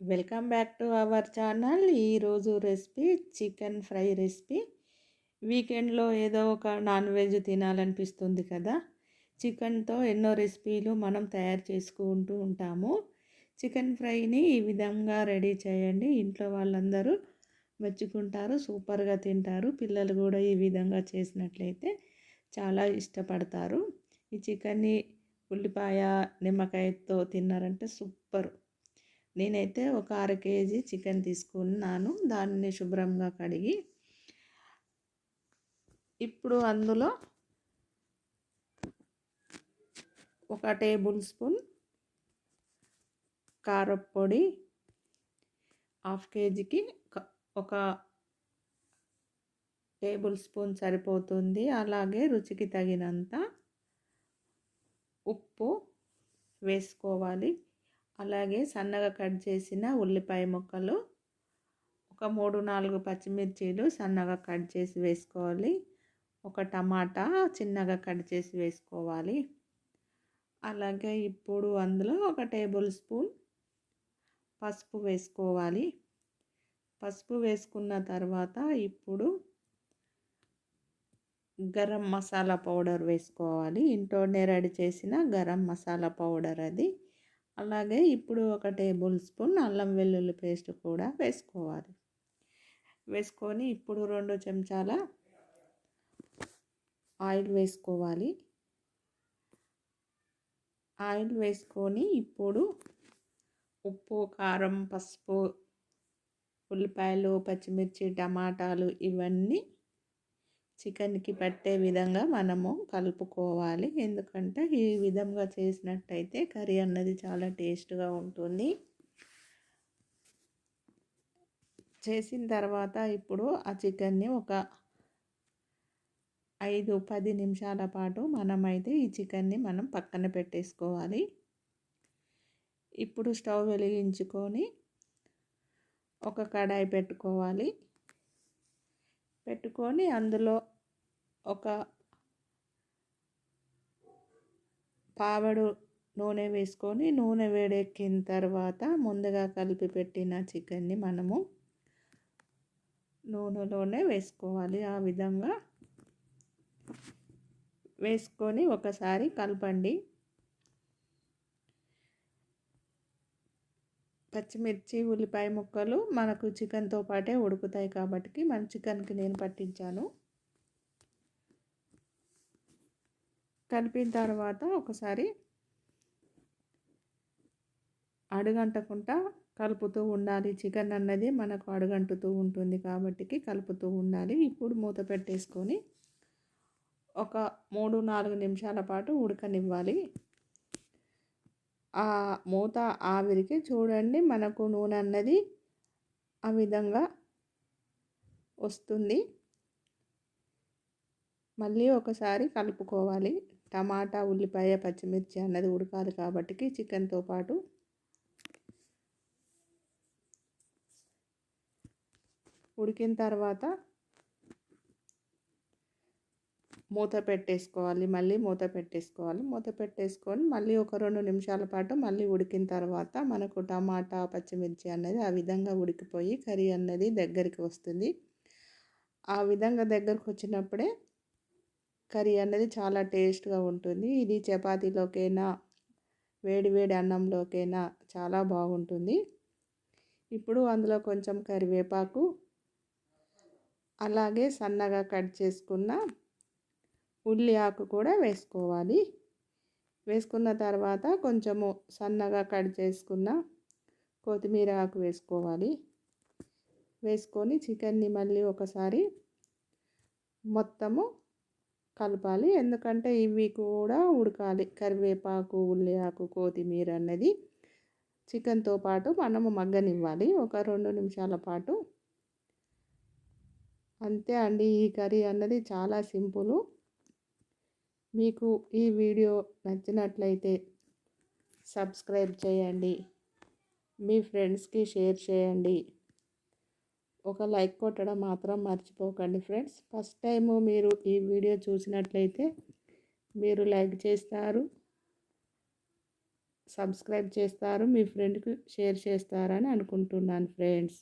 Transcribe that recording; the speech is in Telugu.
Welcome back to our channel. ఈరోజు రెసిపీ చికెన్ ఫ్రై రెసిపీ. వీకెండ్లో ఏదో ఒక నాన్ వెజ్ తినాలనిపిస్తుంది కదా? చికెన్తో ఎన్నో రెసిపీలు మనం తయారు చేసుకుంటూ ఉంటాము. చికెన్ ఫ్రైని ఈ విధంగా రెడీ చేయండి. ఇంట్లో వాళ్ళందరూ మెచ్చుకుంటారు సూపర్గా తింటారు. పిల్లలు కూడా ఈ విధంగా చేసినట్లయితే చాలా ఇష్టపడతారు. ఈ చికెన్ని ఉల్లిపాయ నిమ్మకాయతో తిన్నారంటే సూపర్. నేనైతే ఒక అర కేజీ చికెన్ తీసుకున్నాను. దాన్ని శుభ్రంగా కడిగి ఇప్పుడు అందులో ఒక టేబుల్ స్పూన్ కారపొడి హాఫ్ కేజీకి ఒక టేబుల్ స్పూన్ సరిపోతుంది. అలాగే రుచికి తగినంత ఉప్పు వేసుకోవాలి. అలాగే సన్నగా కట్ చేసిన ఉల్లిపాయ ముక్కలు ఒక మూడు నాలుగు పచ్చిమిర్చీలు సన్నగా కట్ చేసి వేసుకోవాలి. ఒక టమాటా చిన్నగా కట్ చేసి వేసుకోవాలి. అలాగే ఇప్పుడు అందులో ఒక టేబుల్ స్పూన్ పసుపు వేసుకోవాలి. పసుపు వేసుకున్న తర్వాత ఇప్పుడు గరం మసాలా పౌడర్ వేసుకోవాలి. ఇంట్లోనే రెడీ చేసిన గరం మసాలా పౌడర్ అది. అలాగే ఇప్పుడు ఒక టేబుల్ స్పూన్ అల్లం వెల్లుల్లి పేస్ట్ కూడా వేసుకోవాలి. వేసుకొని ఇప్పుడు రెండు చెంచాల ఆయిల్ వేసుకోవాలి. ఆయిల్ వేసుకొని ఇప్పుడు ఉప్పు కారం పసుపు ఉల్లిపాయలు పచ్చిమిర్చి టమాటాలు ఇవన్నీ చికెన్కి పట్టే విధంగా మనము కలుపుకోవాలి. ఎందుకంటే ఈ విధంగా చేసినట్టయితే కర్రీ అన్నది చాలా టేస్ట్గా ఉంటుంది. చేసిన తర్వాత ఇప్పుడు ఆ చికెన్ని ఒక ఐదు పది నిమిషాల పాటు మనమైతే ఈ చికెన్ని మనం పక్కన పెట్టేసుకోవాలి. ఇప్పుడు స్టవ్ వెలిగించుకొని ఒక కడాయి పెట్టుకోవాలి. పెట్టుకొని అందులో ఒక పావడు నూనె వేసుకొని నూనె వేడెక్కిన తర్వాత ముందుగా కలిపి పెట్టిన చికెన్ని మనము నూనెలోనే వేసుకోవాలి. ఆ విధంగా వేసుకొని ఒకసారి కలపండి. పచ్చిమిర్చి ఉల్లిపాయ ముక్కలు మనకు చికెన్తో పాటే ఉడుకుతాయి కాబట్టి మన చికెన్కి నేను పట్టించాను. కలిపిన తర్వాత ఒకసారి అడుగంటకుండా కలుపుతూ ఉండాలి. చికెన్ అన్నది మనకు అడుగంటుతూ ఉంటుంది కాబట్టి కలుపుతూ ఉండాలి. ఇప్పుడు మూత పెట్టేసుకొని ఒక మూడు నాలుగు నిమిషాల పాటు ఉడకనివ్వాలి. ఆ మూత ఆవిరికి చూడండి మనకు నూనె అన్నది ఆ విధంగా వస్తుంది. మళ్ళీ ఒకసారి కలుపుకోవాలి. టమాటా ఉల్లిపాయ పచ్చిమిర్చి అన్నది ఉడకాలి కాబట్టి చికెన్తో పాటు ఉడికిన తర్వాత మూత పెట్టేసుకోవాలి. మళ్ళీ మూత పెట్టేసుకోవాలి. మూత పెట్టేసుకొని మళ్ళీ ఒక రెండు నిమిషాల పాటు మళ్ళీ ఉడికిన తర్వాత మనకు టమాటా పచ్చిమిర్చి అనేది ఆ విధంగా ఉడికిపోయి కర్రీ అన్నది దగ్గరికి వస్తుంది. ఆ విధంగా దగ్గరకు వచ్చినప్పుడే కర్రీ అనేది చాలా టేస్ట్గా ఉంటుంది. ఇది చపాతీలోకైనా వేడి వేడి అన్నంలోకైనా చాలా బాగుంటుంది. ఇప్పుడు అందులో కొంచెం కరివేపాకు అలాగే సన్నగా కట్ చేసుకున్న ఉల్లి ఆకు కూడా వేసుకోవాలి. వేసుకున్న తర్వాత కొంచెము సన్నగా కట్ చేసుకున్న కొత్తిమీర ఆకు వేసుకోవాలి. వేసుకొని చికెన్ని మళ్ళీ ఒకసారి మొత్తము కలపాలి. ఎందుకంటే ఇవి కూడా ఉడకాలి. కరివేపాకు ఉల్లి ఆకు కొత్తిమీర అన్నది చికెన్తో పాటు మనము మగ్గనివ్వాలి. ఒక రెండు నిమిషాల పాటు. అంతే అండి. ఈ కర్రీ అన్నది చాలా సింపుల్. మీకు ఈ వీడియో నచ్చినట్లయితే సబ్స్క్రైబ్ చేయండి. మీ ఫ్రెండ్స్కి షేర్ చేయండి. ఒక లైక్ కొట్టడం మాత్రం మర్చిపోకండి ఫ్రెండ్స్. ఫస్ట్ టైము మీరు ఈ వీడియో చూసినట్లయితే మీరు లైక్ చేస్తారు సబ్స్క్రైబ్ చేస్తారు మీ ఫ్రెండ్కి షేర్ చేస్తారని అనుకుంటున్నాను ఫ్రెండ్స్.